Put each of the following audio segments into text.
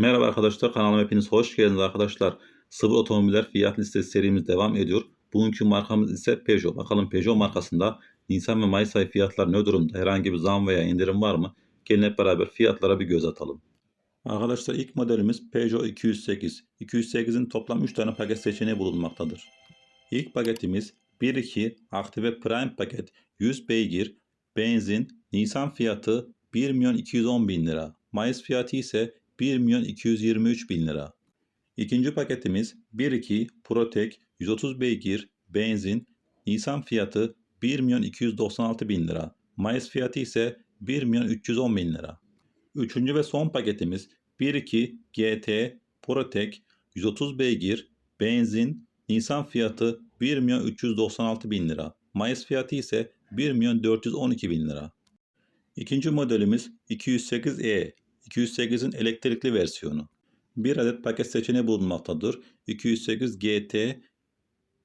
Merhaba arkadaşlar kanalıma hepiniz hoş geldiniz arkadaşlar. Sıfır otomobiller fiyat listesi serimiz devam ediyor. Bugünkü markamız ise Peugeot. Bakalım Peugeot markasında Nisan ve Mayıs ayı fiyatlar ne durumda? Herhangi bir zam veya indirim var mı? Gelin hep beraber fiyatlara bir göz atalım. Arkadaşlar ilk modelimiz Peugeot 208. 208'in toplam 3 tane paket seçeneği bulunmaktadır. İlk paketimiz 1.2 Active Prime paket 100 beygir benzin Nisan fiyatı 1 milyon 210 bin lira. Mayıs fiyatı ise 1 milyon 223 bin lira. İkinci paketimiz 1.2 Protek 130 beygir benzin Nisan fiyatı 1 milyon 296 bin lira. Mayıs fiyatı ise 1 milyon 310 bin lira. Üçüncü ve son paketimiz 1.2 GT Protek 130 beygir benzin Nisan fiyatı 1 milyon 396 bin lira. Mayıs fiyatı ise 1 milyon 412 bin lira. İkinci modelimiz 208E. 208'in elektrikli versiyonu. Bir adet paket seçeneği bulunmaktadır. 208 GT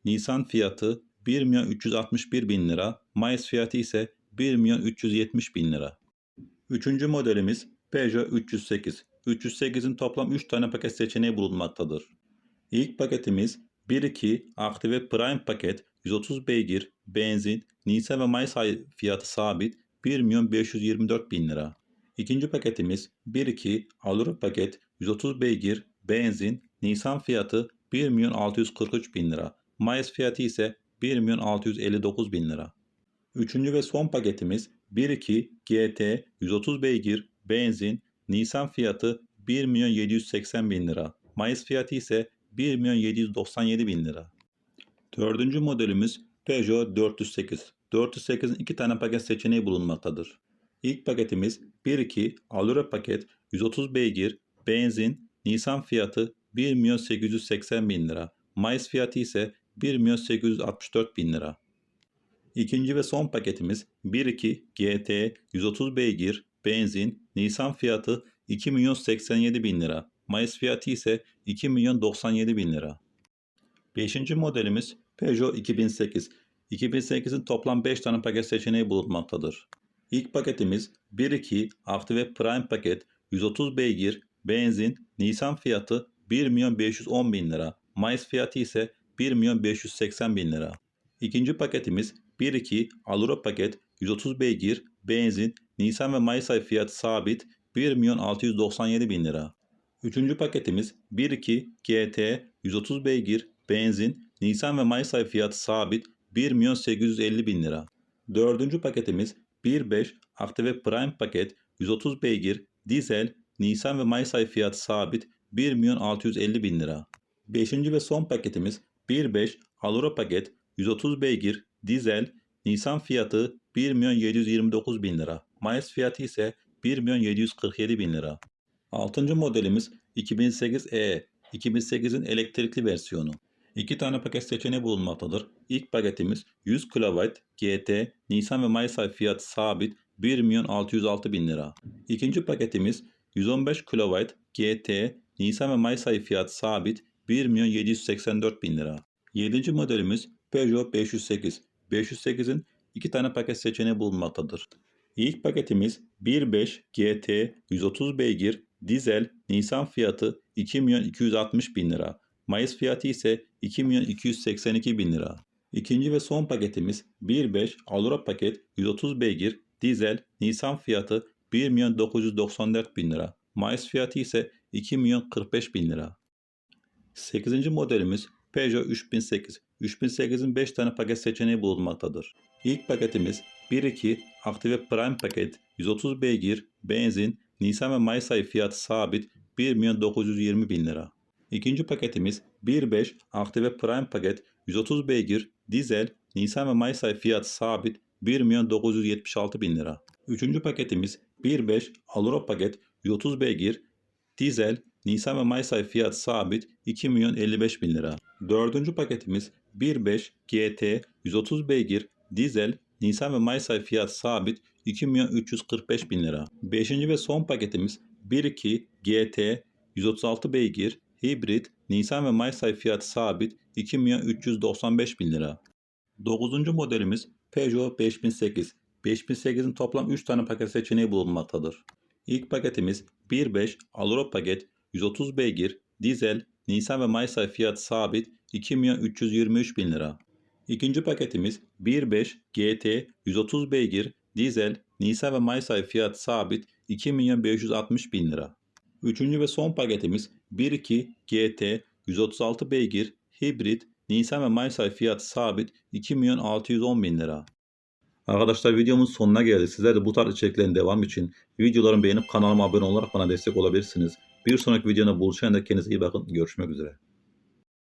Nisan fiyatı 1 milyon 361 bin lira. Mayıs fiyatı ise 1 milyon 370 bin lira. Üçüncü modelimiz Peugeot 308. 308'in toplam 3 tane paket seçeneği bulunmaktadır. İlk paketimiz 1.2 Active Prime paket 130 beygir benzin Nisan ve Mayıs ayı fiyatı sabit 1 milyon 524 bin lira. İkinci paketimiz 1.2 Allura paket 130 beygir benzin Nisan fiyatı 1 milyon 643 bin lira. Mayıs fiyatı ise 1 milyon 659 bin lira. Üçüncü ve son paketimiz 1.2 GT 130 beygir benzin Nisan fiyatı 1 milyon 780 bin lira. Mayıs fiyatı ise 1 milyon 797 bin lira. Dördüncü modelimiz Peugeot 408. 408'in iki tane paket seçeneği bulunmaktadır. İlk paketimiz 1.2 Allura paket 130 beygir benzin Nisan fiyatı 1 milyon 880 bin lira. Mayıs fiyatı ise 1 milyon 864 bin lira. İkinci ve son paketimiz 1.2 GT 130 beygir benzin Nisan fiyatı 2 milyon 87 bin lira. Mayıs fiyatı ise 2 milyon 97 bin lira. Beşinci modelimiz Peugeot 2008. 2008'in toplam 5 tane paket seçeneği bulunmaktadır. İlk paketimiz 1.2 Active Prime paket 130 beygir benzin Nisan fiyatı 1 milyon 510 bin lira. Mayıs fiyatı ise 1 milyon 580 bin lira. İkinci paketimiz 1.2 Allura paket 130 beygir benzin Nisan ve Mayıs ayı fiyatı sabit 1 milyon 697 bin lira. Üçüncü paketimiz 1.2 GT 130 beygir benzin Nisan ve Mayıs ayı fiyatı sabit 1 milyon 850 bin lira. Dördüncü paketimiz 1.5 Active Prime paket 130 beygir dizel Nisan ve Mayıs ayı fiyatı sabit 1 milyon 650 bin lira. Beşinci ve son paketimiz 1.5 Allura paket 130 beygir dizel Nisan fiyatı 1 milyon 729 bin lira. Mayıs fiyatı ise 1 milyon 747 bin lira. Altıncı modelimiz 2008E. 2008'in elektrikli versiyonu. İki tane paket seçeneği bulunmaktadır. İlk paketimiz 100 kW GT Nisan ve Mayıs ayı fiyatı sabit 1 milyon 606 bin lira. İkinci paketimiz 115 kW GT Nisan ve Mayıs ayı fiyatı sabit 1 milyon 784 bin lira. Yedinci modelimiz Peugeot 508. 508'in iki tane paket seçeneği bulunmaktadır. İlk paketimiz 1.5 GT 130 beygir dizel Nisan fiyatı 2 milyon 260 bin lira. Mayıs fiyatı ise 2 milyon 282 bin lira. İkinci ve son paketimiz 1.5 Allura paket 130 beygir dizel Nisan fiyatı 1 milyon 994 bin lira. Mayıs fiyatı ise 2 milyon 45 bin lira. 8. modelimiz Peugeot 3008. 3008'in 5 tane paket seçeneği bulunmaktadır. İlk paketimiz 1.2 Active Prime paket 130 beygir benzin Nisan ve Mayıs ayı fiyatı sabit 1 milyon 920 bin lira. İkinci paketimiz 1.5 Active Prime paket 130 beygir dizel Nisan ve Mayıs ayı fiyatı sabit 1 milyon 976 bin lira. Üçüncü paketimiz 1.5 Allura paket 130 beygir dizel Nisan ve Mayıs ayı fiyatı sabit 2 milyon 55 bin lira. Dördüncü paketimiz 1.5 GT 130 beygir dizel Nisan ve Mayıs ayı fiyatı sabit 2 milyon 345 bin lira. Beşinci ve son paketimiz 1.2 GT 136 beygir hibrit Nisan ve Mayıs ayı fiyatı sabit 2 milyon 395 bin lira. Dokuzuncu modelimiz Peugeot 5008. 5008'in toplam 3 tane paket seçeneği bulunmaktadır. İlk paketimiz 1.5 Allura paket 130 beygir, dizel, Nisan ve Mayıs ayı fiyatı sabit 2 milyon 323 bin lira. İkinci paketimiz 1.5 GT 130 beygir, dizel, Nisan ve Mayıs ayı fiyatı sabit 2 milyon 560 bin lira. Üçüncü ve son paketimiz 1.2 GT 136 beygir, hibrit, Nisan ve Mayıs ayı fiyatı sabit 2 milyon 610 bin lira. Arkadaşlar videomun sonuna geldik. Sizler de bu tarz içeriklerin devam için videolarımı beğenip kanalıma abone olarak bana destek olabilirsiniz. Bir sonraki videoda buluşana dek kendinize iyi bakın. Görüşmek üzere.